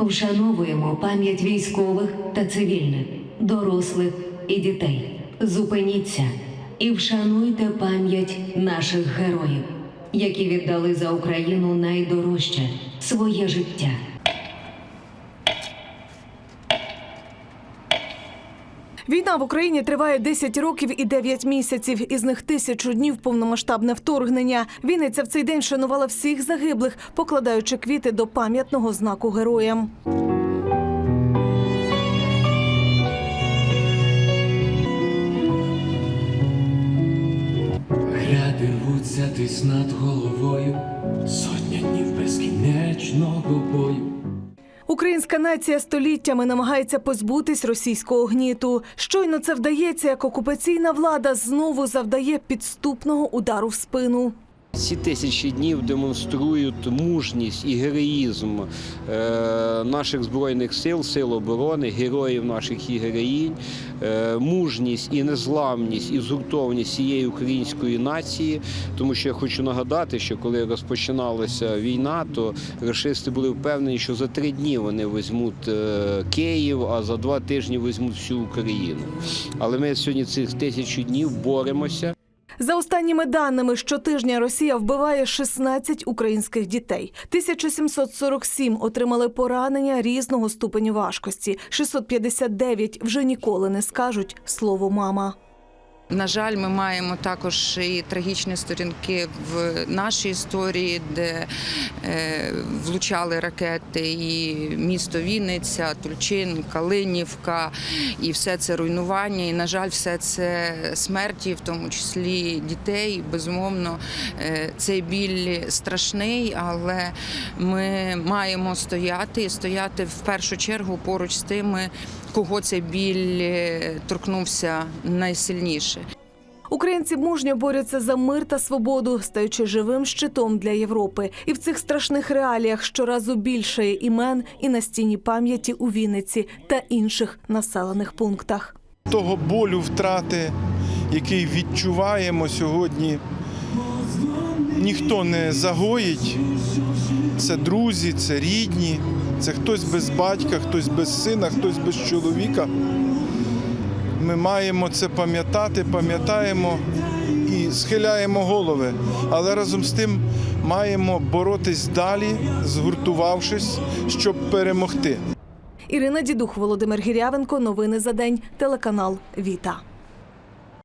Вшановуємо пам'ять військових та цивільних, дорослих і дітей. Зупиніться і вшануйте пам'ять наших героїв, які віддали за Україну найдорожче своє життя. Війна в Україні триває 10 років і 9 місяців. Із них тисячу днів повномасштабне вторгнення. Вінниця в цей день шанувала всіх загиблих, покладаючи квіти до пам'ятного знаку героям. Рвуться десь над головою, сотня днів безкінечного бою. Українська нація століттями намагається позбутись російського гніту. Щойно це вдається, як окупаційна влада знову завдає підступного удару в спину. Ці тисячі днів демонструють мужність і героїзм е, наших збройних сил, сил оборони, героїв наших і героїнь, е, мужність і незламність і згуртованість цієї української нації. Тому що я хочу нагадати, що коли розпочиналася війна, то рашисти були впевнені, що за три дні вони візьмуть е, Київ, а за два тижні візьмуть всю Україну. Але ми сьогодні цих тисячу днів боремося. За останніми даними, щотижня Росія вбиває 16 українських дітей. 1747 отримали поранення різного ступеню важкості. 659 вже ніколи не скажуть слово мама. На жаль, ми маємо також і трагічні сторінки в нашій історії, де е, влучали ракети, і місто Вінниця, Тульчин, Калинівка, і все це руйнування. І, на жаль, все це смерті, в тому числі дітей. Безумовно, е, цей біль страшний, але ми маємо стояти і стояти в першу чергу поруч з тими, кого цей біль е, торкнувся найсильніше. Українці мужньо борються за мир та свободу, стаючи живим щитом для Європи. І в цих страшних реаліях щоразу більше імен і на стіні пам'яті у Вінниці та інших населених пунктах. того болю втрати, який відчуваємо сьогодні, ніхто не загоїть. Це друзі, це рідні, це хтось без батька, хтось без сина, хтось без чоловіка. Ми маємо це пам'ятати, пам'ятаємо і схиляємо голови. Але разом з тим маємо боротись далі, згуртувавшись, щоб перемогти. Ірина Дідух, Володимир Гірявенко. Новини за день. Телеканал Віта.